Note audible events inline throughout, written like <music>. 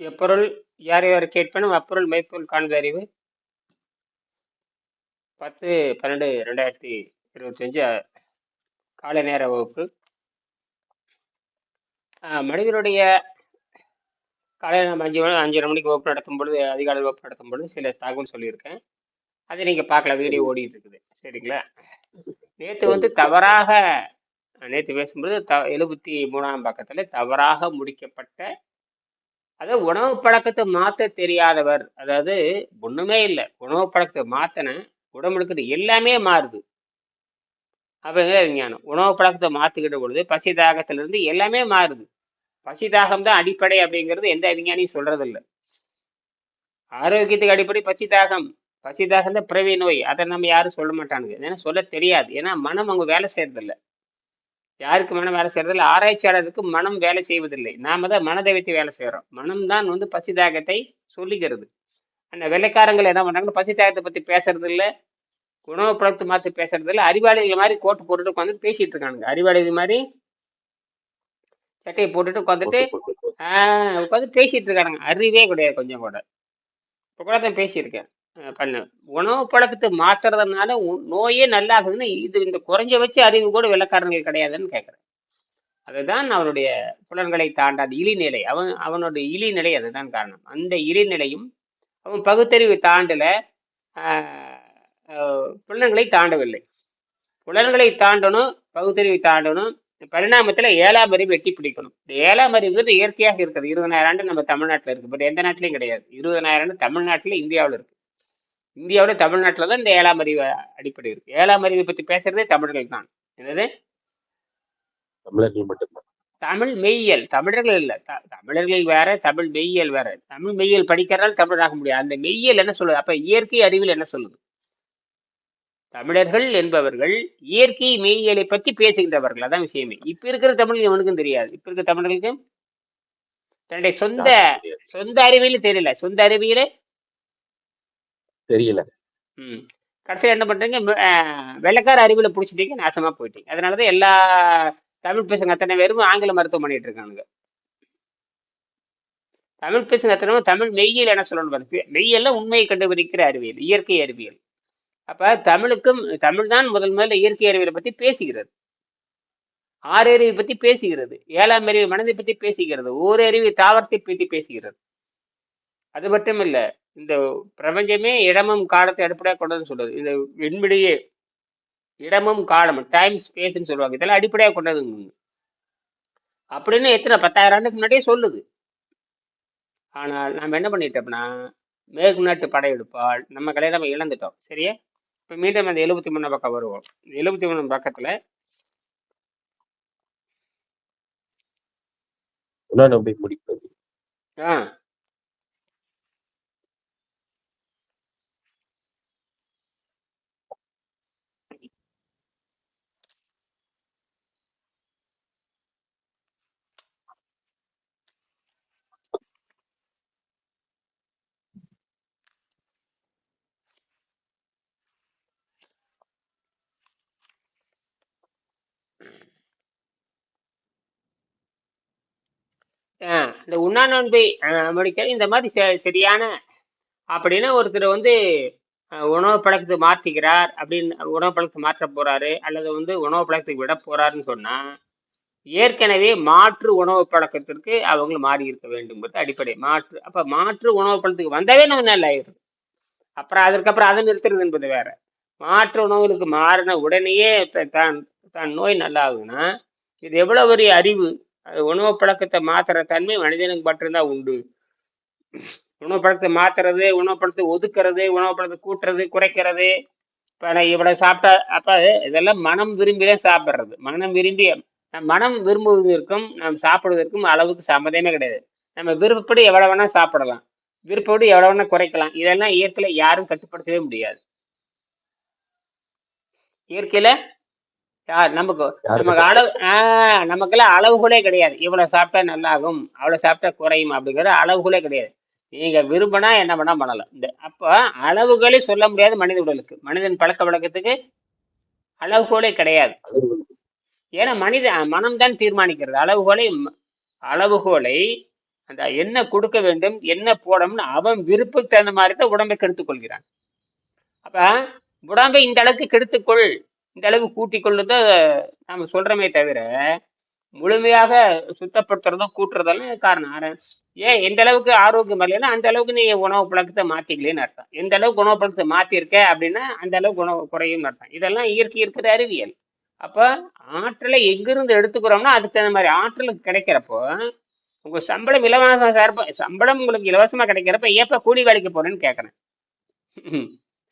எப்பொருள் யார் யார் கேட்பனும் அப்பொருள் மெய்ப்பொருள் காண்க அறிவு. பத்து பன்னெண்டு ரெண்டாயிரத்தி இருபத்தஞ்சு காலை நேர வகுப்பு. மனிதனுடைய காலையில் நம்ம அஞ்சு மணி அஞ்சரை மணிக்கு வகுப்பு நடத்தும் பொழுது அதிகாலை வகுப்பு நடத்தும் பொழுது சில தகவல் சொல்லியிருக்கேன். அதை நீங்கள் பார்க்கலாம். வீடியோ ஓடிட்டு இருக்குது சரிங்களா? நேற்று வந்து தவறாக நேற்று பேசும்பொழுது த எழுபத்தி மூணாம் பக்கத்தில் தவறாக முடிக்கப்பட்ட அதாவது உணவு பழக்கத்தை மாற்ற தெரியாதவர் அதாவது ஒண்ணுமே இல்லை. உணவு பழக்கத்தை மாத்தின உடம்பு இருக்குது எல்லாமே மாறுது. அப்படிங்கிறது விஞ்ஞானம் உணவு பழக்கத்தை மாத்துக்கிட்ட பொழுது பசி தாகத்திலிருந்து எல்லாமே மாறுது. பசி தாகம் தான் அடிப்படை அப்படிங்கிறது எந்த விஞ்ஞானியும் சொல்றது இல்லை ஆரோக்கியத்துக்கு அடிப்படை பசி தாகம். பசி தாகம் தான் பிறவி நோய். அதை நம்ம யாரும் சொல்ல மாட்டானுங்க. ஏன்னா சொல்ல தெரியாது. ஏன்னா மனம் அவங்க வேலை செய்யறதில்ல யாருக்கு மனம் வேலை செய்யறதில்ல ஆராய்ச்சியாளருக்கு மனம் வேலை செய்வதில்லை. நாம தான் மனதை வைத்து வேலை செய்யறோம் மனம் தான் வந்து பசி தாகத்தை சொல்லுகிறது அந்த வெள்ளைக்காரங்கள் என்ன பண்றாங்க பசி தாகத்தை பத்தி பேசுறது இல்ல உணவு பழக்கத்தை மாத்தி பேசுறது இல்ல அறிவாளிகள் மாதிரி கோட்டு போட்டுட்டு உட்காந்து பேசிட்டு இருக்கானுங்க. அறிவாளிகள் மாதிரி சட்டையை போட்டுட்டு உட்காந்துட்டு ஆஹ் உட்காந்து பேசிட்டு இருக்கானுங்க. அறிவே கிடையாது கொஞ்சம் கூட. இப்போ கூட தான் பேசியிருக்கேன். பண்ண. உணவு பழக்கத்தை மாத்துறதுனால உ- நோயே நல்லா ஆகுதுன்னு இது இந்த குறைஞ்ச வச்சு அறிவு கூட வெள்ளக்காரங்களுக்கு கிடையாதுன்னு கேட்குறேன் அதுதான் அவனுடைய புலன்களை தாண்டாத இழிநிலை. அவன் அவனுடைய இழிநிலை அதுதான் காரணம். அந்த இழிநிலையும் அவன் பகுத்தறிவு தாண்டல புலன்களை தாண்டவில்லை. புலன்களை தாண்டணும் பகுத்தறிவை தாண்டணும் பரிணாமத்துல ஏழாம் அறிவு எட்டி பிடிக்கணும். இந்த ஏழாம் அறிவுங்கிறது இயற்கையாக இருக்குது. இருபதனாயிரம் ஆண்டு நம்ம தமிழ்நாட்டில் இருக்கு. பட் எந்த நாட்டிலையும் கிடையாது. இருபதனாயிரம் ஆண்டு தமிழ்நாட்டில் இந்தியாவில் இருக்கு. இந்தியாவில் தமிழ்நாட்டில் தான் இந்த ஏழாம் அறிவு அடிப்படை இருக்கு. ஏழாம் அறிவை பற்றி பேசுறதே தமிழர்கள் தான். என்னது? தமிழர்கள் மட்டும்தான். தமிழ் மெய்யியல். தமிழர்கள் இல்ல. த- தமிழர்கள் வேற தமிழ் மெய்யியல் வேற. தமிழ் மெய்யியல் படிக்கிறதால தமிழராக முடியாது. அந்த மெய்யியல் என்ன சொல்லுது? அப்ப இயற்கை அறிவில் என்ன சொல்லுது? தமிழர்கள் என்பவர்கள் இயற்கை மெய்யியலை பற்றி பேசுகின்றவர்கள். அதான் விஷயமே. இப்ப இருக்கிற தமிழ் எவனுக்கும் தெரியாது. இப்ப இருக்கிற தமிழர்களுக்கு தன்னுடைய சொந்த. சொந்த அறிவியல் தெரியல. சொந்த அறிவியல தெரியல. கடைசியில் என்ன பண்றீங்க வெள்ளக்கார அறிவில் அறிவியல பிடிச்சிட்டீங்க நாசமா போயிட்டீங்க. அதனாலதான் எல்லா தமிழ் பேசுங்க அத்தனை பேரும் ஆங்கில மருத்துவம் பண்ணிட்டு இருக்கானுங்க. தமிழ் பேசுங்க அத்தனை பேரும் தமிழ் மெய்யியல் என்ன சொல்லணும் பாருங்க. மெய்யியல்ல உண்மையை கண்டுபிடிக்கிற அறிவியல் இயற்கை அறிவியல். அப்ப தமிழுக்கும் தமிழ் தான் முதல் முதல்ல இயற்கை அறிவியலை பத்தி பேசுகிறது. ஆறு அறிவை பத்தி பேசுகிறது. ஏழாம் அறிவு மனதை பத்தி பேசுகிறது. ஓர் அறிவு தாவரத்தை பத்தி பேசுகிறது. அது மட்டும் இல்ல இந்த பிரபஞ்சமே இடமும் காலத்தை அடிப்படையாக கொண்டதுன்னு சொல்றது. இந்த விண்வெளியே இடமும் காலமும் டைம் ஸ்பேஸ்ன்னு சொல்லுவாங்க. இதெல்லாம் அடிப்படையாக கொண்டதுங்க. அப்படின்னு எத்தனை பத்தாயிரம் ஆண்டுக்கு முன்னாடியே சொல்லுது. ஆனால் நம்ம என்ன பண்ணிட்டோம்னா மேற்கு நாட்டு படையெடுப்பால் நம்ம கலையை நம்ம இழந்துட்டோம். சரியா? இப்போ மீண்டும் அந்த எழுபத்தி மூணு பக்கம் வருவோம். எழுபத்தி மூணு பக்கத்துல நம்பி முடிப்பது. ஆ. இந்த உண்ணா நோன்பை ஆ, முடிக்க இந்த மாதிரி ச- சரியான அப்படின்னு ஒருத்தர் வந்து அஹ், உணவு பழக்கத்தை மாற்றிக்கிறார் அப்படின்னு உணவு பழக்கத்தை மாற்ற போறாரு அல்லது வந்து உணவு பழக்கத்துக்கு விட போறாருன்னு சொன்னா ஏற்கனவே மாற்று உணவு பழக்கத்திற்கு அவங்க மாறி இருக்க வேண்டும்ங்கிறது அடிப்படை. மாற்று அப்ப மாற்று உணவு பழக்கத்துக்கு வந்தாவே நம்ம நல்லா ஆயிடுது அப்புறம் அதற்கப்புறம் அதை நிறுத்துறது என்பது வேற. மாற்று உணவுகளுக்கு மாறின உடனேயே த- தான் தான் நோய் நல்லா ஆகுதுன்னா இது எவ்வளவு பெரிய அறிவு அது உணவு பழக்கத்தை மாத்துற தன்மை மனிதனுக்கு மட்டும்தான் உண்டு. உணவு பழக்கத்தை மாத்துறது உணவு பழத்தை ஒதுக்குறது உணவு பழத்தை கூட்டுறது குறைக்கிறது. இப்போ நான் இவ்வளோ சாப்பிட்டா அப்போ இதெல்லாம் மனம் விரும்பி தான் சாப்பிட்றது. மனம் விரும்பி மனம் விரும்புவதற்கும் நாம் சாப்பிடுவதற்கும் அளவுக்கு சம்மதமே கிடையாது. நம்ம விருப்பப்படி எவ்வளோ வேணால் சாப்பிடலாம். விருப்பப்படி எவ்வளோ வேணால் குறைக்கலாம். இதெல்லாம் இயற்கையில யாரும் கட்டுப்படுத்தவே முடியாது. இயற்கையில் நமக்கு நமக்கு அளவு ஆஹ் நமக்கெல்லாம் அளவுகளே கிடையாது. இவ்வளவு சாப்பிட்டா நல்லாகும் அவ்வளவு சாப்பிட்டா குறையும் அப்படிங்கிற அளவுகளே கிடையாது. நீங்க விரும்பினா என்ன வேணா பண்ணலாம். இந்த அப்போ அளவுகளே சொல்ல முடியாது மனித உடலுக்கு. மனிதன் பழக்க வழக்கத்துக்கு அளவுகோலே கிடையாது. ஏன்னா மனித மனம்தான் தீர்மானிக்கிறது. அளவுகோலை அளவுகோலை அந்த என்ன கொடுக்க வேண்டும் என்ன போடணும்னு அவன் விருப்பத்துக்கு தகுந்த மாதிரி தான் உடம்பை கெடுத்துக் கொள்கிறான் அப்ப உடம்பை இந்த அளவுக்கு கெடுத்துக்கொள். இந்த அளவுக்கு கூட்டிக் கொள்ளுத நாம சொல்றமே தவிர முழுமையாக சுத்தப்படுத்துறதும் கூட்டுறதெல்லாம் காரணம். ஏன் எந்த அளவுக்கு ஆரோக்கியம் இல்லைன்னா அந்த அளவுக்கு நீ உணவு பழக்கத்தை மாத்திக்கலன்னு அர்த்தம். எந்த அளவுக்கு உணவு பழக்கத்தை மாத்திருக்க அப்படின்னா அந்த அளவுக்கு உணவு குறையும் அர்த்தம். இதெல்லாம் இயற்கை இருக்கிற அறிவியல். அப்ப ஆற்றலை எங்கிருந்து எடுத்துக்கிறோம்னா அதுக்கு தகுந்த மாதிரி ஆற்றல் கிடைக்கிறப்போ உங்க சம்பளம் இலவசமா சார்ப சம்பளம் உங்களுக்கு இலவசமா கிடைக்கிறப்ப ஏப்ப கூலி வேலைக்கு போறேன்னு கேட்கறேன்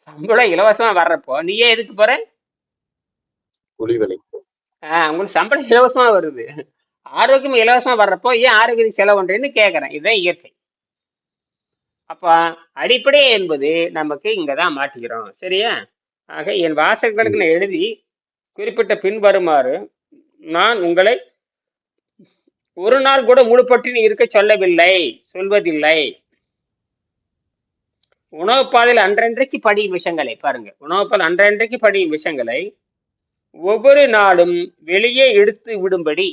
சம்பளம் இலவசமா வர்றப்போ நீயே எதுக்கு போற? கூலி ஆஹ் உங்களுக்கு சம்பளம் இலவசமா வருது. ஆரோக்கியம் இலவசமா வர்றப்போ ஏன் ஆரோக்கியத்துக்கு செலவுன்றேன்னு கேட்கறேன் இதுதான் இயற்கை. அப்ப அடிப்படை என்பது நமக்கு இங்கதான் மாட்டிக்கிறோம். சரியா? ஆக என் வாசகர்களுக்கு நான் எழுதி குறிப்பிட்ட பின்வருமாறு நான் உங்களை ஒரு நாள் கூட முழுப்பட்டினி இருக்க சொல்லவில்லை சொல்வதில்லை. உணவு பாதையில் அன்றன்றைக்கு படியும் விஷயங்களை பாருங்க. உணவு பாதை அன்றன்றைக்கு படியும் விஷயங்களை ஒவ்வொரு நாளும் வெளியே எடுத்து விடும்படி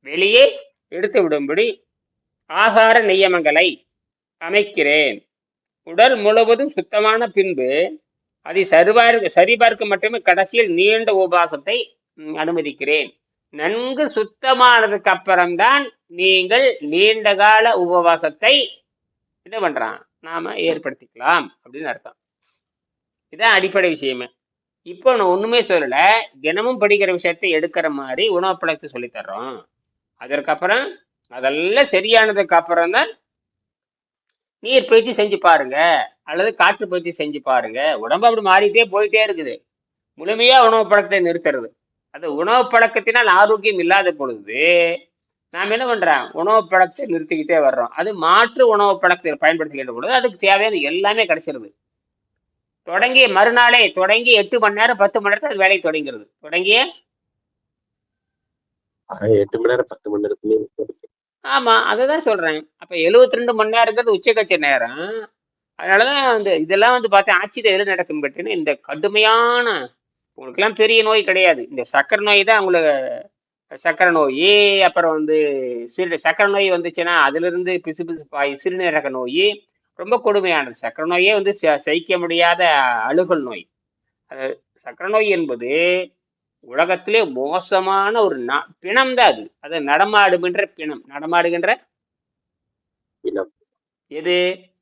வெளியே எடுத்து விடும்படி ஆகார நியமங்களை அமைக்கிறேன். உடல் முழுவதும் சுத்தமான பின்பு அதை சரிபார்க்க சரிபார்க்க மட்டுமே கடைசியில் நீண்ட உபவாசத்தை அனுமதிக்கிறேன். நன்கு சுத்தமானதுக்கு அப்புறம்தான் நீங்கள் நீண்ட கால உபவாசத்தை என்ன பண்றான். நாம ஏற்படுத்திக்கலாம் அப்படின்னு அர்த்தம். இதான் அடிப்படை விஷயமே. இப்போ நான் ஒன்றுமே சொல்லலை. தினமும் படிக்கிற விஷயத்தை எடுக்கிற மாதிரி உணவு பழக்கத்தை சொல்லித்தர்றோம் அதற்கப்புறம் அதெல்லாம் சரியானதுக்கு அப்புறம் தான் நீர் பயிற்சி செஞ்சு பாருங்க. அல்லது காற்று பயிற்சி செஞ்சு பாருங்க. உடம்பு அப்படி மாறிட்டே போயிட்டே இருக்குது. முழுமையா உணவு பழக்கத்தை நிறுத்துறது. அது உணவு பழக்கத்தினால் ஆரோக்கியம் இல்லாத பொழுது நாம் என்ன பண்றோம்? உணவு பழக்கத்தை நிறுத்திக்கிட்டே வர்றோம். அது மாற்று உணவு பழக்கத்தை பயன்படுத்திக்கிட்ட பொழுது அதுக்கு தேவையான எல்லாமே கிடைச்சிருது. தொடங்கிய மறுநாளே தொடங்கி எட்டு மணி நேரம் பத்து மணி நேரத்துல அது வேலையை தொடங்கிறது. தொடங்கிய? எட்டு மணி நேரம் பத்து மணி நேரத்துலயே முடிக்கும். ஆமா அதுதான் சொல்றேன். அப்ப 72 ரெண்டு மணி நேரங்கிறது உச்சகட்ச நேரம். அதனாலதான் வந்து இதெல்லாம் வந்து பார்த்தேன் ஆட்சியில் எதில் நடக்கும். பட்டுன்னு இந்த கடுமையான உங்களுக்கெல்லாம் பெரிய நோய் கிடையாது. இந்த சக்கரை நோய் தான் உங்களுக்கு சக்கரை நோய் அப்புறம் வந்து சிறு சக்கரை நோய் வந்துச்சுன்னா அதுல இருந்து பிசு பிசுப்பாய் சிறுநீரக நோய் ரொம்ப கொடுமையானது. சக்கரை நோயே வந்து சகிக்க முடியாத அழுகல் நோய். அது சக்கரை நோய் என்பது உலகத்திலே மோசமான ஒரு பிணம் தான் அது. அது நடமாடுகின்ற பிணம். நடமாடுகின்ற பிணம். எது?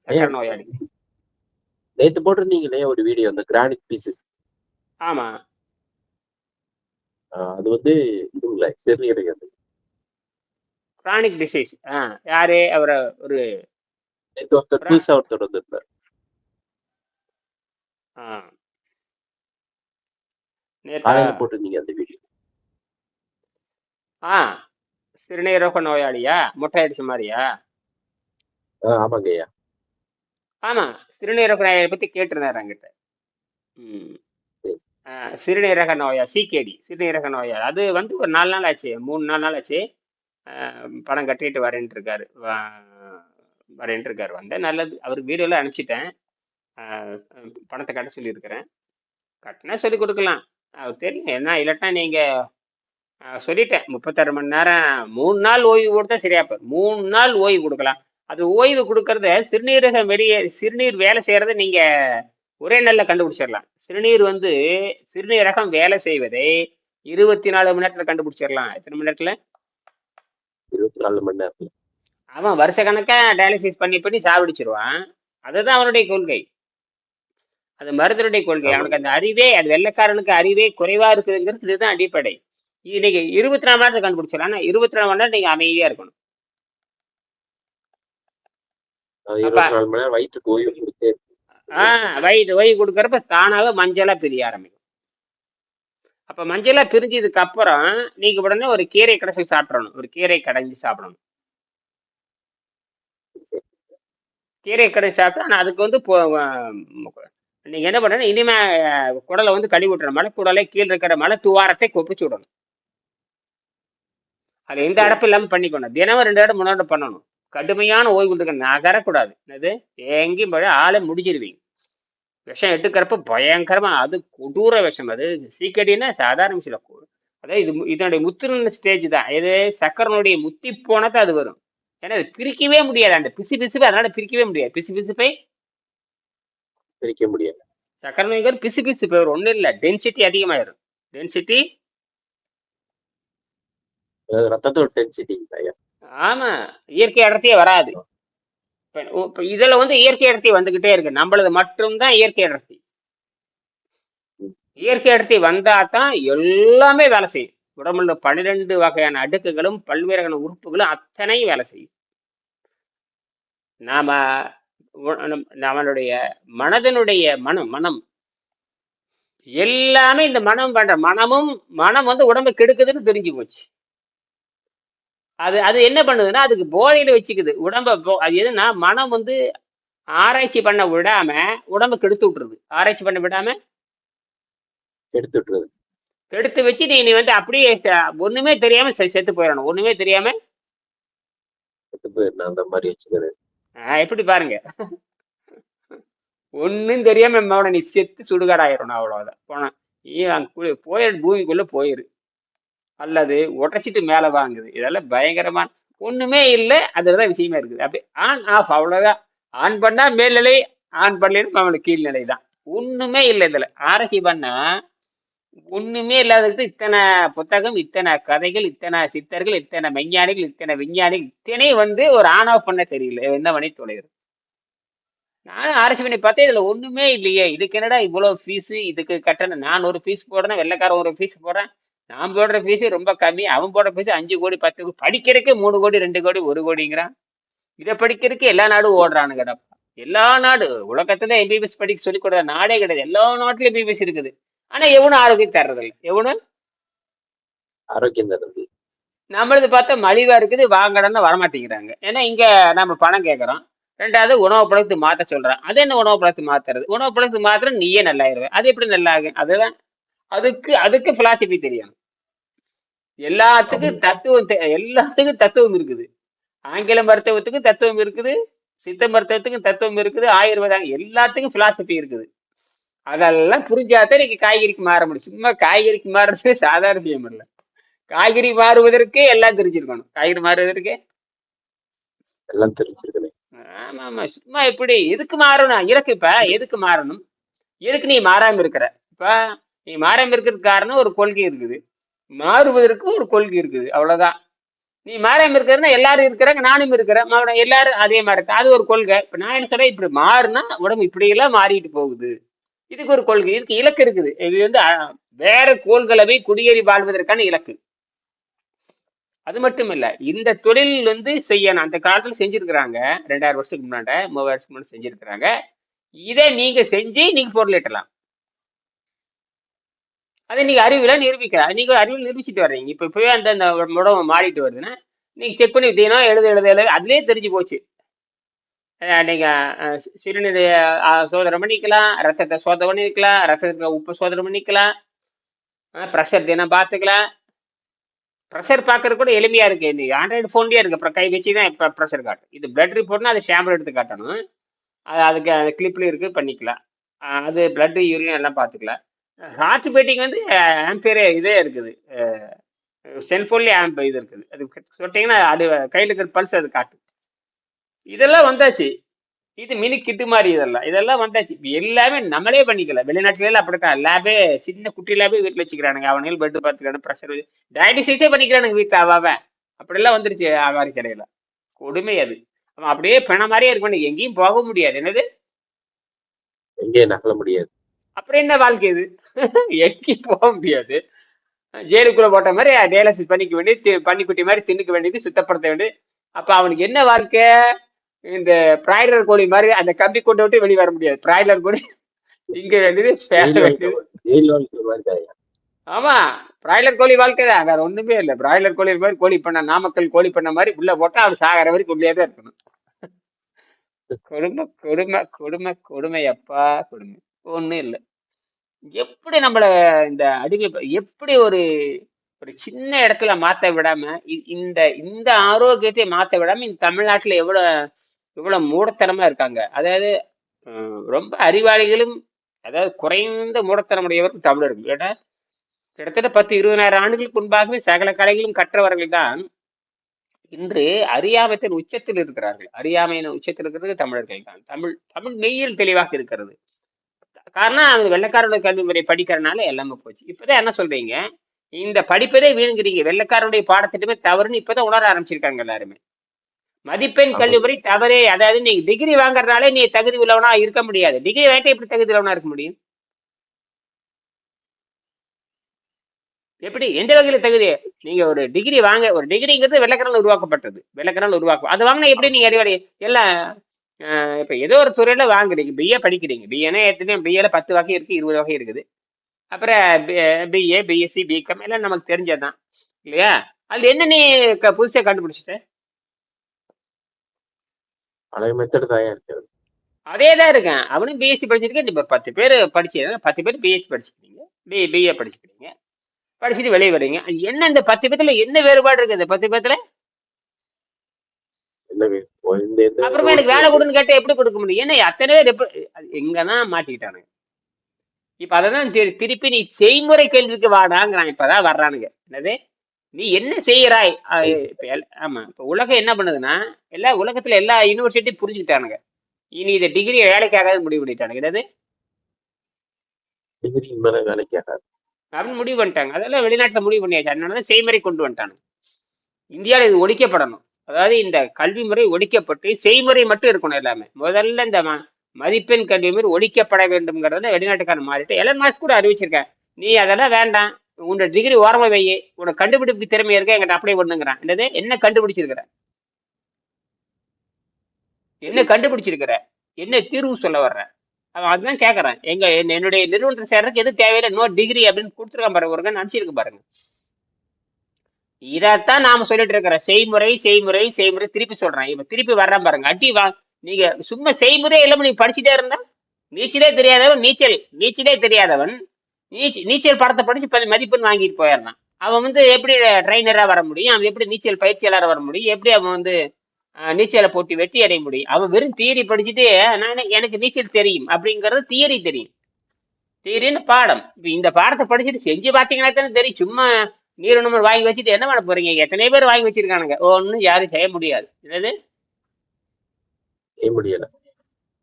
சக்கரை நோயாளி நேத்து போட்டிருந்தீங்களே ஒரு வீடியோ அந்த கிரானிக் பீசஸ் ஆமா. அது வந்து இதுங்களா சிறுநீரகம் கிரானிக் டிசீஸ் ஆ யாரு? அவரை ஒரு நேத்து ஒருத்தர் புதுசா ஒருத்தர் வந்திருந்தார். ஆ. நேத்தா காலையில போட்டிருந்தீங்க அந்த வீடியோ. ஆ சிறுநீரக நோயாளியா? முட்டை அடிச்ச மாதிரியா ஆமாங்க ஐயா. ஆமா சிறுநீரக நோயை பத்தி கேட்டிருந்தாரு. ஆ, சிறுநீரக நோயா? சிகேடி சிறுநீரக நோயா? அது வந்து ஒரு நாலு நாள் ஆச்சு மூணு நாலு நாள் ஆச்சு. பணம் கட்டிட்டு வரேன்ட்டு இருக்காரு. வரேன்ட்டு இருக்காரு வந்தேன். நல்லது. அவருக்கு வீடியோவில் அனுப்பிச்சிட்டேன். பணத்தை கட்ட சொல்லியிருக்கிறேன். கட்டினா சொல்லி கொடுக்கலாம். அவர் தெரியும். என்ன இல்லாட்டா நீங்கள் சொல்லிட்டேன். முப்பத்தாறு மணி நேரம் மூணு நாள் ஓய்வு கொடுத்தா சரியா போயிடும். மூணு நாள் ஓய்வு கொடுக்கலாம். அது ஓய்வு கொடுக்கறத சிறுநீரகம் வெளியே சிறுநீர் வேலை செய்கிறத நீங்கள் ஒரே நாளில் கண்டுபிடிச்சிடலாம். சிறுநீர் வந்து சிறுநீரகம் வேலை செய்வதை இருபத்தி நாலு மணி நேரத்தில் கண்டுபிடிச்சிடலாம். எத்தனை மணி நேரத்தில்? இருபத்தி நாலு மணி நேரத்தில். அவன் வருஷ கணக்கா டயாலிசிஸ் பண்ணி பண்ணி சாவடிச்சிருவான். அதுதான் அவனுடைய கொள்கை. அது மருத்துவருடைய கொள்கை. அவனுக்கு அந்த அறிவே அது வெள்ளைக்காரனுக்கு அறிவே குறைவா இருக்குதுங்கிறது இதுதான் அடிப்படை. இது நீங்க இருபத்தி நாலு மணி நேரத்தை கண்டுபிடிச்சிடலாம். ஆனா இருபத்தி நாலு மணி நேரம் நீங்க அமைதியா இருக்கணும். வயிற்றுக்கு ஓய்வு கொடுத்தே இருக்கு. ஆஹ் வயிறு ஓய்வு கொடுக்கறப்ப தானாக மஞ்சளா பிரிய ஆரம்பிக்கும். அப்ப மஞ்சளா பிரிஞ்சதுக்கு அப்புறம் நீங்க உடனே ஒரு கீரை கடைசி சாப்பிடணும். ஒரு கீரை கடைஞ்சி சாப்பிடணும். கீரை கடை சாப்பிட்டா நான் அதுக்கு வந்து போ- ஆஹ் என்ன பண்ணணும் இனிமே குடலை வந்து கழுவி விட்டுறணும். மலைக்குடலை கீழே இருக்கிற மலை துவாரத்தை கொப்பிச்சு விடணும். அது எந்த அடப்பு இல்லாமல் பண்ணிக்கணும். தினமும் ரெண்டு இடம் மூணு இடம் பண்ணணும். கடுமையான ஓய்வு கொண்டு நகரக்கூடாது. என்னது? எங்கேயும் போய் ஆளை முடிச்சிருவீங்க. விஷம் எடுக்கிறப்ப பயங்கரமா அது கொடூர விஷம். அது சீக்கடின்னா சாதாரண விஷயம் அதாவது இது இதனுடைய முத்துன ஸ்டேஜ் தான். இது சக்கரனுடைய முத்தி போனதான் அது வரும். ஏன்னா அது பிரிக்கவே முடியாது. அந்த பிசு பிசுப்பை அதனால பிரிக்கவே முடியாது. பிசு பிசுப்பை பிரிக்க முடியாது. சக்கரை நோய்க்கு பிசு பிசுப்பு ஒன்றும் இல்லை. டென்சிட்டி அதிகமாயிரும். டென்சிட்டி ரத்தத்தோட டென்சிட்டி ஆமா. இயற்கை அடர்த்தியே வராது. இதுல வந்து இயற்கை அடர்த்தி வந்துகிட்டே இருக்கு. நம்மளது மட்டும்தான் இயற்கை அடர்த்தி. இயற்கை அடர்த்தி வந்தா தான் எல்லாமே வேலை செய்யும். உடம்புல பன்னிரெண்டு வகையான அடுக்குகளும் பல்வேறு வகையான உறுப்புகளும் அத்தனையும் வேலை செய்யும். நாம நம்மளுடைய மனதனுடைய மனம் மனம். எல்லாமே இந்த மனம் பண்ற மனமும் மனம் வந்து உடம்பை கெடுக்குதுன்னு தெரிஞ்சு போச்சு. அது அது என்ன பண்ணுதுன்னா அதுக்கு போதையில வச்சுக்குது. உடம்ப போ- அது எதுனா மனம் வந்து ஆராய்ச்சி பண்ண விடாம உடம்ப கெடுத்து விட்டுருது. ஆராய்ச்சி பண்ண விடாம? எடுத்து விட்டுருது. கெடுத்து வச்சு நீ நீ வந்து அப்படியே ஒண்ணுமே தெரியாம செத்து போயிடணும். ஒண்ணுமே தெரியாம எடுத்து போயிடணும். அந்த மாதிரி வச்சுக்கிறது. ஆஹ் எப்படி பாருங்க. ஒண்ணும் தெரியாம அவனை நீ செத்து சுடுகாடாயிரணும் அவ்வளவுதான். போனா நீ அங்க போயிரு பூமிக்குள்ள போயிரு. அல்லது உடைச்சிட்டு மேல வாங்குது இதெல்லாம் பயங்கரமான ஒண்ணுமே இல்லை. அதுலதான் விஷயமே இருக்குது. அப்படி ஆன் ஆஃப் அவ்வளவுதான். ஆன் பண்ணா மேல்நிலை ஆன் பண்ணலைன்னு அவனுக்கு கீழ்நிலை தான் ஒண்ணுமே இல்லை இதுல. ஆராய்ச்சி பண்ணா ஒண்ணுமே இல்லாததுக்கு இத்தனை புத்தகம் இத்தனை கதைகள் இத்தனை சித்தர்கள் இத்தனை மெஞ்ஞானிகள் இத்தனை விஞ்ஞானிகள் இத்தனை வந்து ஒரு ஆன் ஆஃப் பண்ண தெரியல. என்ன பண்ணி தொலைகிறது? நானும் ஆராய்ச்சி பண்ணி பார்த்தேன் இதுல ஒண்ணுமே இல்லையே. இதுக்கு என்னடா இவ்வளவு ஃபீஸ் இதுக்கு கட்டணம். நான் ஒரு ஃபீஸ் போடுறேன் வெள்ளைக்காரன் ஒரு ஃபீஸ் போடுறேன். நான் போடுற ஃபீஸ் ரொம்ப கம்மி. அவன் போடுற ஃபீஸ் அஞ்சு கோடி பத்து கோடி படிக்கிறதுக்கு மூணு கோடி ரெண்டு கோடி ஒரு கோடிங்கிறான். இதை படிக்கிறதுக்கு எல்லா நாடும் ஓடுறானுங்கடா. எல்லா நாடு உலகத்துல எம்பிபிஎஸ் படிக்க சொல்லி கொடுத்த நாடே கிடையாது. எல்லா நாட்டுலயும் எம்பிபிஎஸ் இருக்குது. ஆனா எவனும் ஆரோக்கியம் தர்றதில்லை. எவனும் ஆரோக்கியம் தருது நம்மளது பார்த்தா மலிவா இருக்குது வாங்கடன்னா வரமாட்டேங்கிறாங்க. ஏன்னா இங்க நம்ம பணம் கேட்கறோம் ரெண்டாவது உணவு பழக்கத்தை மாத்த சொல்றான் அது என்ன உணவு பழக்கத்தை மாத்துறது? உணவு பழக்கத்தை மாத்திர நீயே நல்லாயிருவே. அது எப்படி நல்லாகும் அதுதான் அதுக்கு அதுக்கு பிலாசபி தெரியணும் எல்லாத்துக்கும் தத்துவம் எல்லாத்துக்கும் தத்துவம் இருக்குது. ஆங்கில மருத்துவத்துக்கும் தத்துவம் இருக்குது. சித்த மருத்துவத்துக்கும் தத்துவம் இருக்குது. ஆயுர்வேதம் எல்லாத்துக்கும் பிலாசபி இருக்குது. அதெல்லாம் புரிஞ்சாதான் நீங்க காய்கறிக்கு மாற முடியும். சும்மா காய்கறிக்கு மாறுறது சாதாரண விஷயம் இல்ல காய்கறி மாறுவதற்கு எல்லாம் தெரிஞ்சிருக்கணும். காய்கறி மாறுவதற்கு? எல்லாம் தெரிஞ்சிருக்கணும். ஆமா ஆமா. சும்மா எப்படி? எதுக்கு மாறணும்? இறக்கு இப்ப. எதுக்கு மாறணும்? எதுக்கு நீ மாறாம இருக்கிற? இப்ப நீ மாறாம இருக்கிறதுக்கு காரணம் ஒரு கொள்கை இருக்குது. மாறுவதற்கு ஒரு கொள்கை இருக்குது. அவ்வளவுதான். நீ மாறாம இருக்கிறதுனா எல்லாரும் இருக்கிறாங்க நானும் இருக்கிறேன் எல்லாரும் அதே மாதிரி இருக்கு அது ஒரு கொள்கை. இப்ப நான் என்ன சொல்றேன் இப்படி மாறினா உடம்பு இப்படி எல்லாம் மாறிட்டு போகுது. இதுக்கு ஒரு கொள்கை இதுக்கு இலக்கு இருக்குது. இது வந்து வேற கோள்களவை குடியேறி வாழ்வதற்கான இலக்கு. அது மட்டும் இல்ல இந்த தொழில் வந்து செய்யணும். அந்த காலத்துல செஞ்சிருக்கிறாங்க. ரெண்டாயிரம் வருஷத்துக்கு முன்னாடி மூவாயிரம் வருஷத்துக்கு முன்னாடி செஞ்சிருக்கிறாங்க. இதை நீங்க செஞ்சு நீங்க பொருளீட்டலாம் அதை நீங்க அறிவில நிரூபிக்கலாம். நீங்க அறிவில் நிரூபிச்சுட்டு வர்றீங்க. இப்ப இப்பவே அந்த உடம்பு மாறிட்டு வருதுன்னா நீங்க செக் பண்ணி தினம் எழுத எழுத எழுத அதுலயே தெரிஞ்சு போச்சு. நீங்கள் நீங்க சிறுநீரை சோதனை பண்ணிக்கலாம் ரத்தத்தை சோதனை பண்ணிக்கலாம் ரத்தத்துல உப்பு சோதனை பண்ணிக்கலாம் ப்ரெஷர் தினம் பார்த்துக்கலாம். ப்ரெஷர் பார்க்கறது கூட எளிமையாக இருக்குது இந்த ஆண்ட்ராய்டு ஃபோன்லேயே இருக்குது அப்புறம் கை வச்சு தான் இப்போ ப்ரெஷர் காட்டும். இது பிளட் ரிப்போர்ட்னா அது ஷாம்பிள் எடுத்து காட்டணும். அது அதுக்கு அந்த கிளிப்லேயும் இருக்குது பண்ணிக்கலாம். அது பிளட் யூரின் எல்லாம் பார்த்துக்கலாம். ஹார்ட் பீட்டிங் வந்து ஆம்பேர் இதே இருக்குது. செல்ஃபோன்லேயே ஆம்ப் இது இருக்குது. அது சொட்டிங்கன்னா அது கையில் இருக்கிற பல்ஸ் அது காட்டும். இதெல்லாம் வந்தாச்சு. இது மினி கிட்டு மாதிரி இதெல்லாம். இதெல்லாம் வந்தாச்சு. எல்லாமே நம்மளே பண்ணிக்கலாம் வெளிநாட்டுல எல்லாம் அப்படித்தான். லேபே சின்ன குட்டி லேபே வீட்டில் வச்சுக்கிறானுங்க. அவனுங்க பெட் பார்த்துக்கிறானு ப்ரெஷர் டயலிசிஸே பண்ணிக்கிறானுங்க வீட்டில் அவன். அப்படியெல்லாம் வந்துருச்சு ஆவாரி கடையில கொடுமை அது. அவன் அப்படியே பிண மாதிரியே இருக்கணும். எங்கேயும் போக முடியாது. என்னது? எங்கேயும் நகல முடியாது. அப்புறம் என்ன வாழ்க்கை இது? <laughs> எங்கேயும் போக முடியாது. ஜெயிலுக்குள்ள போட்ட மாதிரி டயாலிசிஸ் பண்ணிக்க வேண்டியது பன்னிக்குட்டி மாதிரி தின்னுக்க வேண்டியது சுத்தப்படுத்த வேண்டியது. அப்ப அவனுக்கு என்ன வாழ்க்கை? இந்த பிராய்லர் கோழி மாதிரி அந்த கம்பி கொண்டு விட்டு வெளியே வர முடியாது. பிராய்லர் கோழி திங்க வேண்டியது. ஆமா பிராய்லர் கோழி வாழ்க்கை தான். வேற ஒண்ணுமே இல்லை. பிராய்லர் கோழி மாதிரி கோழி பண்ண நாமக்கல் கோழி பண்ண மாதிரி உள்ள போட்டா அவர் சாகிற வரைக்கும் உள்ளே தான் இருக்கணும். கொடுமை கொடுமை கொடுமை கொடுமை அப்பா கொடுமை. ஒண்ணும் இல்லை. எப்படி நம்மள இந்த அடிமை எப்படி ஒரு ஒரு சின்ன இடத்துல மாத்த விடாம இந்த இந்த ஆரோக்கியத்தை மாத்த விடாம இந்த தமிழ்நாட்டுல எவ்வளவு இவ்வளவு மூடத்தனமா இருக்காங்க. அதாவது ரொம்ப அறிவாளிகளும் அதாவது குறைந்த மூடத்தனமுடையவர்கள் தமிழர்கள் ஏன்னா கிட்டத்தட்ட பத்து இருபதாயிரம் ஆண்டுகளுக்கு முன்பாகவே சகல கலைகளும் கற்றவர்கள் தான் இன்று அறியாமத்தின் உச்சத்தில் இருக்கிறார்கள். அறியாமையின் உச்சத்தில் இருக்கிறது தமிழர்கள் தான். தமிழ் தமிழ் மெய்யில் தெளிவாக இருக்கிறது. காரணம் அவங்க வெள்ளைக்காரோட கல்வி முறை படிக்கிறனால எல்லாமே போச்சு. இப்பதான் என்ன சொல்றீங்க? இந்த படிப்பதே வீணுங்கிறீங்க வெள்ளைக்காரனுடைய பாடத்திட்டமே தவறுன்னு இப்பதான் உணர ஆரம்பிச்சிருக்காங்க எல்லாருமே. மதிப்பெண் முறை தவறே. அதாவது நீங்க டிகிரி வாங்குறதுனாலே நீ தகுதி உள்ளவனா இருக்க முடியாது. டிகிரி வாங்கிட்டு எப்படி தகுதி உள்ளவனா இருக்க முடியும்? எப்படி? எந்த வகையில தகுதி? நீங்க ஒரு டிகிரி வாங்க ஒரு டிகிரிங்கிறது வெள்ளக்கரல் உருவாக்கப்பட்டது. வெள்ளக்கரல் உருவாக்கும் அது வாங்கினா எப்படி நீங்க அறிவாளி? எல்லாம் இப்ப ஏதோ ஒரு துறையில வாங்குறீங்க. பிஏ படிக்கிறீங்க. பிஏனா எத்தனையோ பிஏல பத்து வகை இருக்கு இருபது வகை இருக்குது. அப்புறம் பிஏ பிஎஸ்சி பிகாம் எல்லாம் நமக்கு தெரிஞ்சதுதான். இல்லையா? அது என்ன நீ க- புதுசா கண்டுபிடிச்சிட்ட? பழைய மெத்தட் தான் இருக்கிறது அதே தான் இருக்கேன். அவனும் பிஎஸ்சி படிச்சிருக்கேன் இப்போ பத்து பேர் படிச்சு பத்து பேர் பிஎஸ்சி படிச்சிருக்கீங்க. பி பிஏ படிச்சிருக்கீங்க. படிச்சுட்டு வெளியே வர்றீங்க. என்ன இந்த பத்து பேத்துல என்ன வேறுபாடு இருக்கு இந்த பத்து பேத்துல? அப்புறமா எனக்கு வேலை கொடுன்னு கேட்டா எப்படி கொடுக்க முடியும்? ஏன்னா அத்தனை பேர் எங்கதான் மாட்டிக்கிட்டானுங்க இப்ப அததான் திரு- திருப்பி நீ செய்முறை கேள்விக்கு வாடாங்கிறான். இப்பதான் வர்றானுங்க. என்னது? நீ என்ன செய்யறாய்? ஆமா. இப்ப உலகம் என்ன பண்ணுதுன்னா எல்லா உலகத்துல எல்லா யூனிவர்சிட்டியும் புரிஞ்சுக்கிட்டானுங்க. இனி இந்த டிகிரி வேலைக்காக முடிவு பண்ணிட்டானுங்க. என்னது? டிகிரி மேல வேலைக்கு ஆகாது அப்படின்னு முடிவு பண்ணிட்டாங்க. அதெல்லாம் வெளிநாட்டுல முடிவு பண்ணியாச்சு. அதனாலதான் செய்முறை கொண்டு வந்துட்டானுங்க. இந்தியாவில் இது ஒழிக்கப்படணும். அதாவது இந்த கல்வி முறை ஒழிக்கப்பட்டு செய்முறை மட்டும் இருக்கணும் எல்லாமே. முதல்ல இந்த மதிப்பெண் கல்வி முறை ஒழிக்கப்பட வேண்டும்ங்கிறத வெளிநாட்டுக்காரன் மாறிட்டு எலன் மாஸ் கூட அறிவிச்சிருக்கேன். நீ அதெல்லாம் வேண்டாம். உன்னோட டிகிரி ஓரமா வை. உனக்கு கண்டுபிடிப்பு திறமை இருக்க? எங்கிட்ட அப்ளை பண்ணுங்கிறான். என்னது? என்ன கண்டுபிடிச்சிருக்கிற? என்ன கண்டுபிடிச்சிருக்கிற? என்ன தீர்வு சொல்ல வர்ற? அவன் அதுதான் கேட்கறான் எங்க என்னுடைய நிறுவனத்தை சேர்றதுக்கு எது தேவையில்லை? நோ டிகிரி அப்படின்னு கொடுத்துருக்கான் பாருங்க ஒருங்க நினச்சிருக்கு பாருங்க. இதைத்தான் நாம சொல்லிட்டு இருக்கிற. செய்முறை செய்முறை செய்முறை திருப்பி சொல்றேன். இப்ப திருப்பி வர்றேன் பாருங்க. அட்டி வா நீங்க சும்மா செய்முறை இல்லாம நீங்க படிச்சுட்டே இருந்தா? நீச்சலே தெரியாதவன் நீச்சல். நீச்சலே தெரியாதவன். நீச்சல் நீச்சல் படத்தை படிச்சு பதி- மதிப்பெண் வாங்கிட்டு போயிடுறான் அவன் வந்து எப்படி ட்ரைனரா வர முடியும்? அவன் எப்படி நீச்சல் பயிற்சியாளராக வர முடியும்? எப்படி அவன் வந்து அஹ், நீச்சலை போட்டி வெற்றி அடைய முடியும்? அவன் வெறும் தியரி படிச்சுட்டு நான் எனக்கு நீச்சல் தெரியும் அப்படிங்கறது தியரி தெரியும். தியரின்னு பாடம். இப்ப இந்த பாடத்தை படிச்சுட்டு செஞ்சு பாத்தீங்கன்னா தானே தெரியும். சும்மா நீர் நம்பர் வாங்கி வச்சுட்டு என்ன பண்ண போறீங்க? எத்தனை பேர் வாங்கி வச்சிருக்கானுங்க? ஒன்னும் யாரும் செய்ய முடியாது. என்னது? செய்ய முடியல.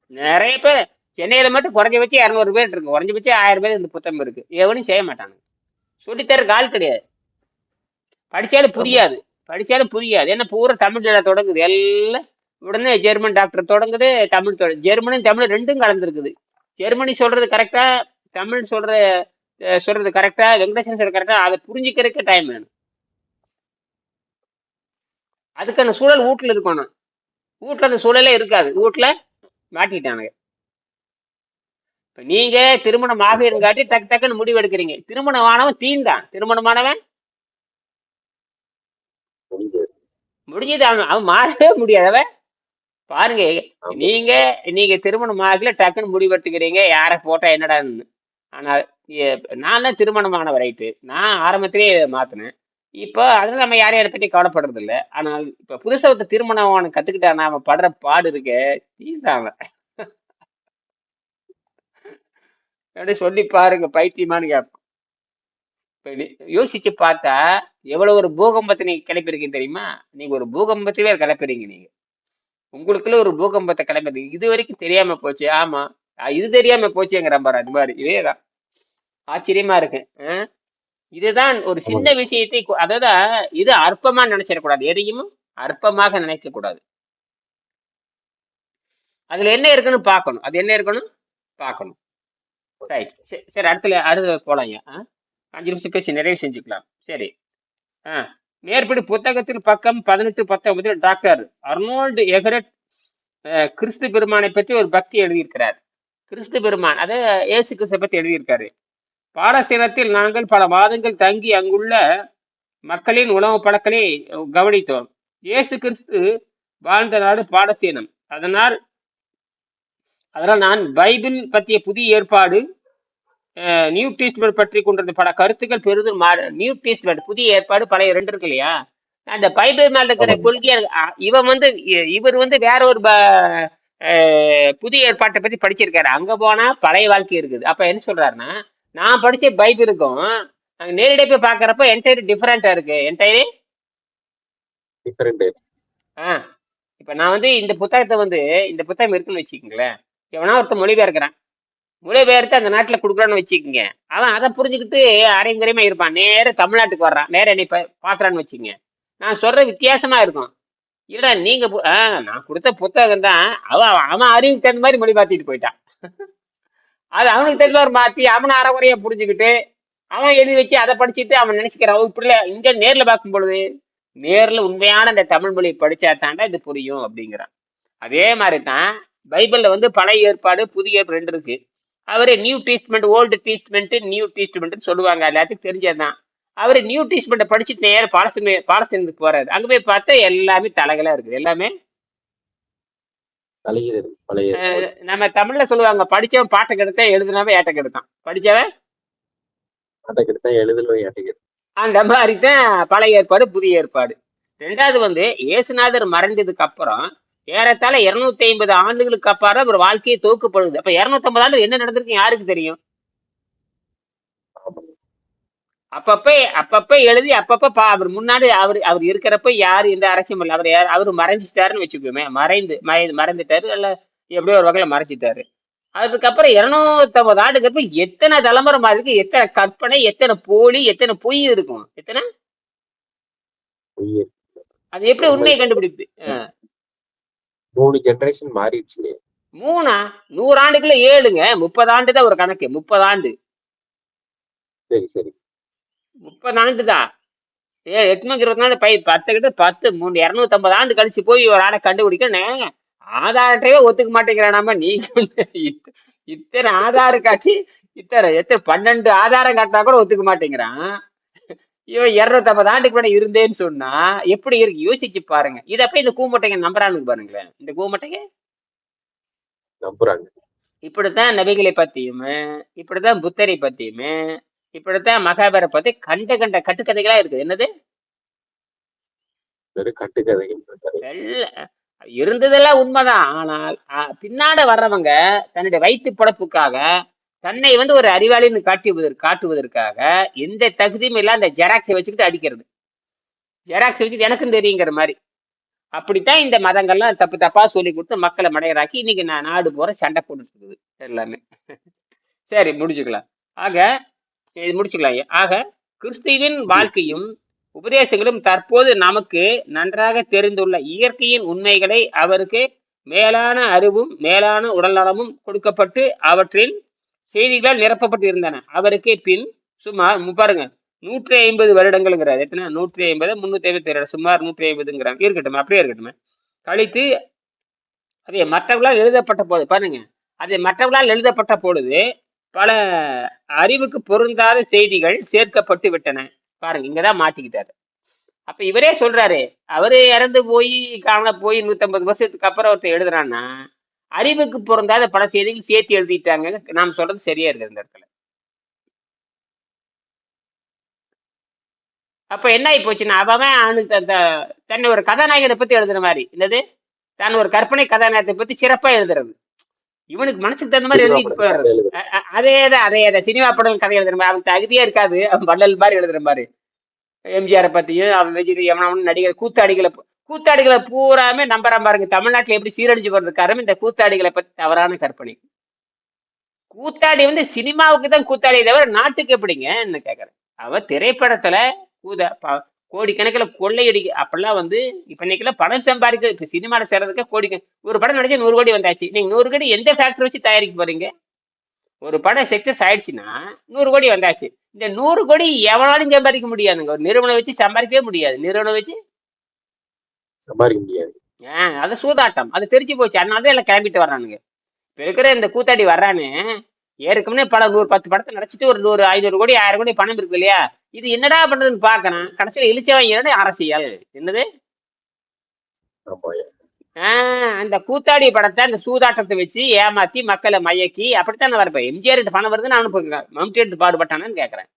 நிறைய பேர். சென்னையில மட்டும் குறைஞ்சபட்சம் இரநூறு பேர் இருக்கு. குறைஞ்சபட்சம் ஆயிரம் பேர் இந்த புத்தகம் இருக்கு. எவனும் செய்ய மாட்டானுங்க. சொல்லித்தர ஆள் கிடையாது. படிச்சாலும் புரியாது. படிச்சாலும் புரியாது. ஏன்னா பூரா தமிழ்ல தொடங்குது. எல்லாம் உடனே ஜெர்மன் டாக்டர் தொடங்குது தமிழ் தொட ஜெர்மனும் தமிழ் ரெண்டும் கலந்துருக்குது. ஜெர்மனி சொல்றது கரெக்டா தமிழ் சொல்ற சொல்றது கரெக்டா வெங்கடேசன் சொல்றது கரெக்டா அதை புரிஞ்சுக்கிறதுக்கு டைம் வேணும். அதுக்கான சூழல் வீட்டுல இருக்கணும். வீட்டுல அந்த சூழலே இருக்காது. வீட்டுல மாட்டிக்கிட்டானுங்க. இப்ப நீங்க திருமணம் ஆகிருங்காட்டி டக்கு டக்குன்னு முடிவு எடுக்கிறீங்க திருமணம் ஆனவன் தீந்தான் திருமணமானவன்? முடிஞ்சது. அவன் அவன் மாறவே முடியாது. அவன் பாருங்க நீங்க நீங்க திருமணம் ஆகல டக்குன்னு முடிவு எடுத்துக்கிறீங்க யாரை போட்டா என்னடான்னு. ஆனா நான் தான் திருமணமான ரைட்டு. நான் ஆரம்பத்திலேயே மாத்தினேன். இப்போ அதனால நம்ம யாரையும் அதை பத்தி கவலைப்படுறது இல்ல ஆனால் இப்ப புதுசா ஒருத்தன் திருமணம் அவனுக்கு கத்துக்கிட்டானா அவன் படுற பாடு இருக்க தீந்தான் அவன் அப்படியே சொல்லி பாருங்க இப்ப நீ யோசிச்சு பார்த்தா எவ்வளவு ஒரு பூகம்பத்தை நீங்க கிளப்பிருக்கீங்க தெரியுமா? நீங்க ஒரு பூகம்பத்தையே கிளப்பிறீங்க நீங்க. உங்களுக்குள்ள ஒரு பூகம்பத்தை கிளம்புது இது வரைக்கும் தெரியாம போச்சு. ஆமா இது தெரியாம போச்சுங்கிற பாரு அது மாதிரி. இதேதான் ஆச்சரியமா இருக்கு. இதுதான் ஒரு சின்ன விஷயத்தை அதாவது இது அற்பமா நினைச்சிடக்கூடாது. எதையும் அற்பமாக நினைக்க கூடாது அதுல என்ன இருக்குன்னு பார்க்கணும். அது என்ன இருக்கணும்? பார்க்கணும். ரைட் சரி சரி அடுத்த அடுத்து போலாங்க அஞ்சு நிமிஷம் பேசி நிறைவு செஞ்சுக்கலாம். சரி. ஆ. மேற்படி புத்தகத்தில் பக்கம் பதினெட்டு பத்தொன்பதில் டாக்டர் அர்னோல்டு எகரட் கிறிஸ்து பெருமானை பற்றி ஒரு பக்தி எழுதியிருக்கிறார். கிறிஸ்து பெருமான் அது இயேசு கிறிஸ்தை பத்தி எழுதியிருக்காரு. பாலசீனத்தில் நாங்கள் பல மாதங்கள் தங்கி அங்குள்ள மக்களின் உணவு பழக்கலை கவனித்தோம். இயேசு கிறிஸ்து வாழ்ந்த நாடு பாலஸ்தீனம். அதனால் அதனால் நான் பைபிள் பற்றிய புதிய ஏற்பாடு நியூ டெஸ்ட்மெண்ட் பற்றி கொண்டிருந்த பல கருத்துக்கள் பெரிதும் மாறு நியூ டெஸ்ட்மெண்ட் புதிய ஏற்பாடு பழைய ரெண்டு இருக்கு இல்லையா? அந்த பைபிள் மேல இருக்கிற ஆமாங்க. கொள்கை எனக்கு- அ, இவன் வந்து இவர் வந்து வேற ஒரு புதிய ஏற்பாட்டை பத்தி படிச்சிருக்காரு. அங்க போனா பழைய வாழ்க்கை இருக்குது. அப்ப என்ன சொல்றாருன்னா நான் படிச்ச பைபிளுக்கும் அங்க நேரடியாக போய் பாக்குறப்ப என்டையர் டிஃபரெண்டா இருக்கு. என்டையர் டிஃபரெண்ட் ஆ. இப்போ நான் வந்து இந்த புத்தகத்தை வந்து இந்த புத்தகம் இருக்குன்னு வச்சுக்கோங்களேன். எவனா ஒருத்தன் மொழிபெயர்க்கிறான். மொழிபெயர்த்து அந்த நாட்டில் கொடுக்குறான்னு வச்சுக்கோங்க. அவன் அதை புரிஞ்சுக்கிட்டு அரைங்குறையுமா இருப்பான். நேர தமிழ்நாட்டுக்கு வர்றான். நேர என்னை பார்க்குறான்னு வச்சுக்கோங்க. நான் சொல்ற வித்தியாசமா இருக்கும். இல்லடா நீங்க ஆ நான் கொடுத்த புத்தகம் தான். அவன் அவன் அறிவுக்கு தகுந்த மாதிரி மொழி மாத்திட்டு போயிட்டான். அது அவனுக்கு தகுந்த மாதிரி மாத்தி அவனை அறகுறையா புரிஞ்சுக்கிட்டு அவன் எழுதி வச்சு அதை படிச்சுட்டு அவன் நினைச்சுக்கிறான் இப்படில இப்படி இங்க நேர்ல பார்க்கும் பொழுது நேர்ல உண்மையான அந்த தமிழ் மொழியை படிச்சா தாண்டா இது புரியும்? அப்படிங்கிறான். அதே மாதிரி தான் பைபிள்ல வந்து பழைய ஏற்பாடு புதிய ரெண்டு இருக்கு. அவரு new testament old testament new testament சொல்லுவாங்க. எல்லாத்துக்கும் தெரிஞ்சதுதான். அவரு நியூ டீஸ்ட்மெண்ட்டை படிச்சுட்டு நேர பாலஸ்தீன பாலஸ்தீனத்துக்கு போறாரு. அங்க போய் பார்த்தா எல்லாமே தலைகளா இருக்குது. எல்லாமே? நம்ம தமிழ்ல சொல்லுவாங்க படிச்சவன் பாட்டை கெடுத்தான். எழுதுனவன் ஏட்ட கெடுத்தான். படிச்சவன் அந்த மாதிரி தான் பழைய ஏற்பாடு புதிய ஏற்பாடு. ரெண்டாவது வந்து இயேசுநாதர் மறைந்ததுக்கு அப்புறம் ஏறத்தாழ இருநூத்தி ஐம்பது ஆண்டுகளுக்கு அப்புறம் ஒரு வாழ்க்கையை துவக்கப்படுது. அப்ப இருநூத்தி ஐம்பது ஆண்டு என்ன நடந்திருக்கு யாருக்கு தெரியும்? அப்பப்ப அப்பப்ப எழுதி அப்பப்ப பா அவர் முன்னாடி அவர் அவர் இருக்கிறப்ப யாரு எந்த அரசியும் இல்லை அவர் யார் அவர் மறைஞ்சிட்டாருன்னு வச்சுக்கோமே மறைந்து மறை- மறைந்துட்டாரு இல்ல எப்படியோ ஒரு வகையில மறைச்சிட்டாரு. அதுக்கப்புறம் இருநூத்தம்பது ஆண்டுக்கு அப்புறம் எத்தனை தலைமுறை மாதிரி இருக்கு எத்தனை கற்பனை எத்தனை போலி எத்தனை பொய் இருக்கும்? எத்தனை? அது எப்படி உண்மையை கண்டுபிடிப்பு மூணு ஜெனரேஷன் மாறிடுச்சு மூணா? நூறு ஆண்டுக்குள்ள ஏழுங்க. முப்பது ஆண்டு தான் ஒரு கணக்கு. முப்பது ஆண்டு. சரி சரி. முப்பது ஆண்டு தான் ஏ எட்நூத்தி இருபத்தி நாலு பை பத்து கிட்ட பத்து மூணு இரநூத்தம்பது ஆண்டு கழிச்சு போய் ஒரு ஆளை கண்டுபிடிக்க ஆதாரத்தையே ஒத்துக்க மாட்டேங்கிறானாம நீங்க இத்தனை ஆதாரம் காட்டி இத்தனை எத்தனை பன்னெண்டு ஆதாரம் காட்டினா கூட ஒத்துக்க மாட்டேங்கிறான். இவன் இருநூத்தம்பது ஆண்டுக்கு முன்னாடி இருந்தேன்னு சொன்னா எப்படி இருக்கு? யோசிச்சு பாருங்க. இத போய் இந்த கூமட்டைங்க நம்புறானுங்க பாருங்களேன். இந்த கூமட்டைங்க? நம்புறாங்க. இப்படித்தான் நபிகளை பத்தியும் இப்படித்தான் புத்தரை பத்தியும் இப்படித்தான் மகாபார பத்தி கண்ட கண்ட கட்டுக்கதைகளா இருக்குது. என்னது? இருந்ததெல்லாம் உண்மைதான். ஆனால் பின்னாட வர்றவங்க தன்னுடைய வயிற்று பழப்புக்காக தன்னை வந்து ஒரு அறிவாளின்னு காட்டுவதற்கு காட்டுவதற்காக எந்த தகுதியும் இல்லை அந்த ஜெராக்ஸை வச்சுக்கிட்டு அடிக்கிறது. ஜெராக்ஸ் வச்சுட்டு எனக்கும் தெரியுங்கிற மாதிரி. அப்படித்தான் இந்த மதங்கள்லாம் தப்பு தப்பா சொல்லி கொடுத்து மக்களை மடையராக்கி இன்னைக்கு நான் நாடு போற சண்டை போட்டுட்டு இருக்குது எல்லாமே. சரி முடிச்சுக்கலாம். ஆக இது முடிச்சுக்கலாம். ஐயா. ஆக கிறிஸ்துவின் வாழ்க்கையும் உபதேசங்களும் தற்போது நமக்கு நன்றாக தெரிந்துள்ள இயற்கையின் உண்மைகளை அவருக்கு மேலான அறிவும் மேலான உடல்நலமும் கொடுக்கப்பட்டு அவற்றின் செய்திகளால் நிரப்பப்பட்டு இருந்தன. அவருக்கு பின் சுமார் பாருங்க நூற்றி ஐம்பது வருடங்கள்ங்கிறார். எத்தனை? நூற்றி ஐம்பது முன்னூத்தி ஐம்பத்தி ஏழு சுமார் நூற்றி ஐம்பதுங்கிறாங்க. இருக்கட்டும் அப்படியே இருக்கட்டும். கழித்து அதே மற்றவர்களால் எழுதப்பட்ட போது பாருங்க அது மற்றவர்களால் எழுதப்பட்ட பொழுது பல அறிவுக்கு பொருந்தாத செய்திகள் சேர்க்கப்பட்டு விட்டன. பாருங்க இங்கதான் மாட்டிக்கிட்டாரு. அப்ப இவரே சொல்றாரு அவரே இறந்து போய் காண போய் நூத்தம்பது வருஷத்துக்கு அப்புறம் ஒருத்தர் எழுதுறான்னா அறிவுக்கு பொருந்தாத பல செய்திகள் சேர்த்து எழுதிட்டாங்க. நாம் சொல்றது சரியா இருக்கு இந்த இடத்துல. அப்ப என்ன ஆகி போச்சுன்னா அவன் அவனுக்கு தன்னை ஒரு கதாநாயகனை பத்தி எழுதுற மாதிரி. என்னது? தான் ஒரு கற்பனை கதாநாயகத்தை பத்தி சிறப்பா எழுதுறது. இவனுக்கு மனசுக்கு தகுந்த மாதிரி எழுதிட்டு போயிடுறது. கதை எழுதுறது. அ- அ- அதே தான் அதே தான் சினிமா படம் கதை எழுதுற மாதிரி அவன் தகுதியே இருக்காது. அவன் வள்ளல் மாதிரி எழுதுற மாதிரி. எம்ஜிஆரை பத்தியும் அவன் விஜய் எவனவன் நடிகர் கூத்தாடிகளை கூத்தாடிகளை பூராமே நம்புறான் பாருங்க. தமிழ்நாட்டுல எப்படி சீரழிஞ்சு போறது காரணம் இந்த கூத்தாடிகளை பத்தி தவறான கற்பனை. கூத்தாடி வந்து சினிமாவுக்கு தான் கூத்தாடி தவிர நாட்டுக்கு எப்படிங்கன்னு கேக்குறேன். அவன் திரைப்படத்துல கூத ப- கோடிக்கணக்கில் கொள்ளையடிக்க அப்பெல்லாம் வந்து இப்போ இன்னைக்கெல்லாம் பணம் சம்பாதிக்க இப்போ சினிமாவில் சேர்றதுக்கு கோடி ஒரு படம் நடிச்சு நூறு கோடி வந்தாச்சு. நீங்கள் நூறு கோடி எந்த ஃபேக்டரி வச்சு தயாரிக்க போறீங்க? ஒரு படம் சக்சஸ் ஆயிடுச்சுன்னா நூறு கோடி வந்தாச்சு. இந்த நூறு கோடி எவனாலும் சம்பாதிக்க முடியாதுங்க. ஒரு நிறுவனம் வச்சு சம்பாதிக்கவே முடியாது. நிறுவனம் வச்சு சம்பாதிக்க முடியாது. அது சூதாட்டம். அது தெரிஞ்சு போச்சு. அதனால தான் எல்லாம் கிளம்பிட்டு வர்றானுங்க. இப்ப இருக்கிற இந்த கூத்தாடி வர்றானு ஏற்கனவே பல நூறு பத்து படத்தை நடிச்சிட்டு ஒரு நூறு ஐநூறு கோடி ஆயிரம் கோடி பணம் இருக்கு இல்லையா? இது என்னடா பண்றதுன்னு பாக்குறேன். கடைசியில இழிச்சவங்க அரசியல். என்னது? ஆஹ் அந்த கூத்தாடி படத்தை அந்த சூதாட்டத்தை வச்சு ஏமாத்தி மக்களை மயக்கி அப்படித்தான் வரப்ப எம்ஜிஆர் கிட்ட பணம் வருதுன்னு அனுப்புங்க மம்டி எடுத்து பாடுபட்டானான்னு கேக்குறேன்.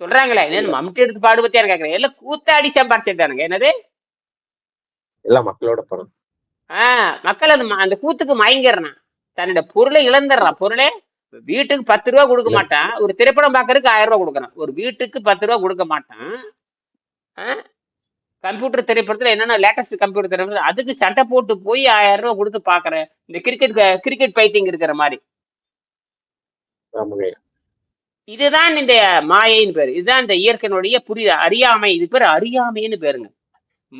சொல்றாங்களே என்ன மம்டி எடுத்து பாடுபத்தியான்னு கேக்குறேன். எல்லாம் கூத்தாடி சம்பாரிச்சதானுங்க என்னது? எல்லாம் மக்களோட பணம். ஆஹ் மக்கள் அது அந்த கூத்துக்கு மயங்கிடுறான் தன்னோட பொருளை இழந்துடுறான் பொருளே வீட்டுக்கு பத்து ரூபா கொடுக்க மாட்டான். ஒரு திரைப்படம் பார்க்கறதுக்கு ஆயிரம் ரூபாய் கொடுக்குறான். ஒரு வீட்டுக்கு பத்து ரூபா கொடுக்க மாட்டான். கம்ப்யூட்டர் திரைப்படத்துல என்னென்ன லேட்டஸ்ட் கம்ப்யூட்டர் திரைப்படம் அதுக்கு சட்டை போட்டு போய் ஆயிரம் ரூபாய் கொடுத்து பாக்குறேன் இந்த கிரிக்கெட் கிரிக்கெட் பைத்தியம் இருக்கிற மாதிரி. இதுதான் இந்த மாயைன்னு பேரு. இதுதான் இந்த இயற்கையினுடைய புரிய அறியாமை. இது பேர் அறியாமைன்னு பேருங்க.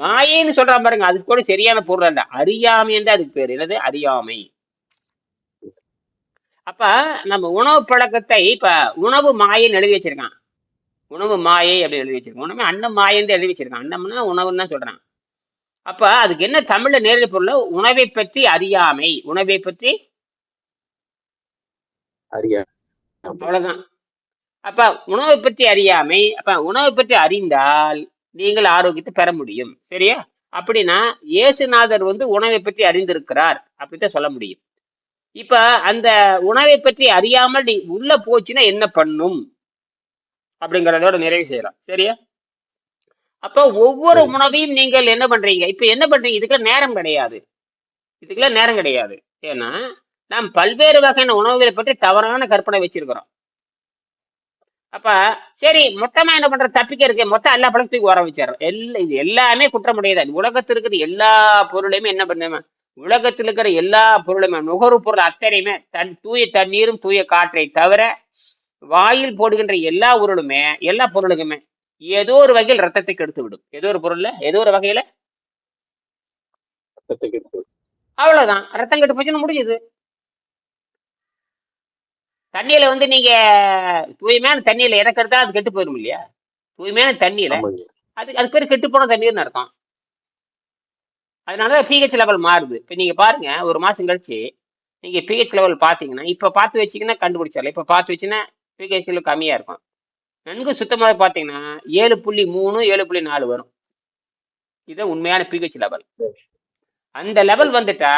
மாயைன்னு சொல்றான் பாருங்க அது கூட சரியான பொருள் அறியாமைன்னு தான் அதுக்கு பேரு. என்னது? அறியாமை. அப்ப நம்ம உணவு பழக்கத்தை இப்ப உணவு மாயைன்னு எழுதி வச்சிருக்கான். உணவு மாயை அப்படின்னு எழுதி வச்சிருக்கான். உணவு அன்னம் மாயன்னு எழுதி வச்சிருக்கான். அன்னம்னா உணவுன்னு தான் சொல்றான். அப்ப அதுக்கு என்ன தமிழ்ல நேரடி பொருள்? உணவை பற்றி அறியாமை. உணவை பற்றி அவ்வளவுதான். அப்ப உணவை பற்றி அறியாமை. அப்ப உணவை பற்றி அறிந்தால் நீங்கள் ஆரோக்கியத்தை பெற முடியும். சரியா? அப்படின்னா இயேசுநாதர் வந்து உணவை பற்றி அறிந்திருக்கிறார். அப்படித்தான் சொல்ல முடியும். இப்ப அந்த உணவை பற்றி அறியாமல் நீ உள்ள போச்சுன்னா என்ன பண்ணும்? அப்படிங்கறதோட நிறைவு செய்யலாம். சரியா? அப்ப ஒவ்வொரு. உணவையும் நீங்கள் என்ன பண்றீங்க? இப்ப என்ன பண்றீங்க? இதுக்கெல்லாம் நேரம் கிடையாது. இதுக்கெல்லாம் நேரம் கிடையாது. ஏன்னா நாம் பல்வேறு வகையான உணவுகளை பற்றி தவறான கற்பனை வச்சிருக்கிறோம். அப்ப சரி மொத்தமா என்ன பண்ற தப்பிக்க இருக்கு மொத்தம் எல்லா பழத்தையும் வர வச்சிடறோம் எல்லா இது எல்லாமே குற்றமுடையதான் உலகத்தில் இருக்கிற எல்லா பொருளையுமே என்ன பண்ணுவேன்? உலகத்தில் இருக்கிற எல்லா பொருளுமே நுகர்வு பொருள் அத்தனையுமே தன் தூய தண்ணீரும் தூய காற்றை தவிர வாயில் போடுகின்ற எல்லா பொருளுமே எல்லா பொருளுக்குமே ஏதோ ஒரு வகையில் ரத்தத்தை கெடுத்து விடும் ஏதோ ஒரு பொருள்ல? ஏதோ ஒரு வகையில? அவ்வளவுதான். ரத்தம் கெட்டு போச்சுன்னு முடிஞ்சது. தண்ணியில வந்து நீங்க தூய்மையான தண்ணியில எதை கெடுத்தாலும் அது கெட்டு போயிடும் இல்லையா? தூய்மையான தண்ணியில அது அது பேர் கெட்டு போன தண்ணீர்னு அர்த்தம். அதனால பிஹெச் லெவல் மாறுது. இப்போ நீங்க பாருங்க ஒரு மாசம் கழிச்சு நீங்க பிஹெச் லெவல் பாத்தீங்கன்னா இப்ப பார்த்து வச்சீங்கன்னா கண்டுபிடிச்சிடலாம் இப்ப பார்த்து வச்சீங்கன்னா பிஹெச் லெவல் கம்மியா இருக்கும். நன்கு சுத்தமாக பார்த்தீங்கன்னா ஏழு புள்ளி மூணு ஏழு புள்ளி நாலு வரும். இதுதான் உண்மையான பிஹெச் லெவல் அந்த லெவல் வந்துட்டா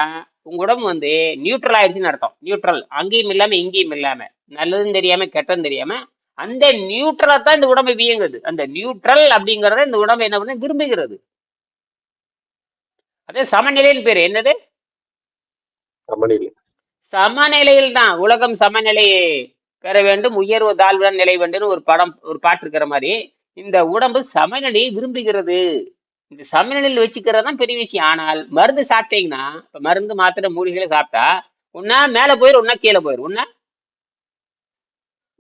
உங்க உடம்பு வந்து நியூட்ரல் ஆயிடுச்சுன்னு அர்த்தம். நியூட்ரல் அங்கேயும் இல்லாம இங்கேயும் இல்லாம. நல்லதும் தெரியாம கெட்டதும் தெரியாம அந்த நியூட்ரலா தான் இந்த உடம்பை வியங்குது அந்த நியூட்ரல் அப்படிங்கறத இந்த உடம்பு என்ன பண்ண விரும்புகிறது. அதே சமநிலைன்னு பேரு என்னது? சமநிலை. சமநிலையில் தான். உலகம் சமநிலையை பெற வேண்டும். உயர்வு தாழ்வுடன் நிலை வேண்டும்னு ஒரு படம் ஒரு பாட்டு இருக்கிற மாதிரி. இந்த உடம்பு சமநிலையை விரும்புகிறது. இந்த சமநிலையில் வச்சுக்கிறது தான் பெரிய விஷயம். ஆனால் மருந்து சாப்பிட்டீங்கன்னா இப்ப மருந்து மாத்திரை மூலிகைகளை சாப்பிட்டா ஒன்னா மேல போயிரும் ஒன்னா கீழே போயிரும் ஒன்னா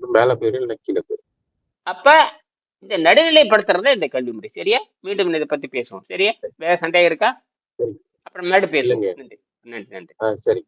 மேல போயிரு இல்லை கீழே போயிரு. அப்ப இந்த நடுநிலைப்படுத்துறது இந்த கல்வி முறை. சரியா? மீண்டும் இதை பத்தி பேசுவோம். சரியா? வேற சந்தேகம் இருக்கா. அப்புறம் முன்னாடி பேசுவோம். நன்றி. நன்றி நன்றி. சரி.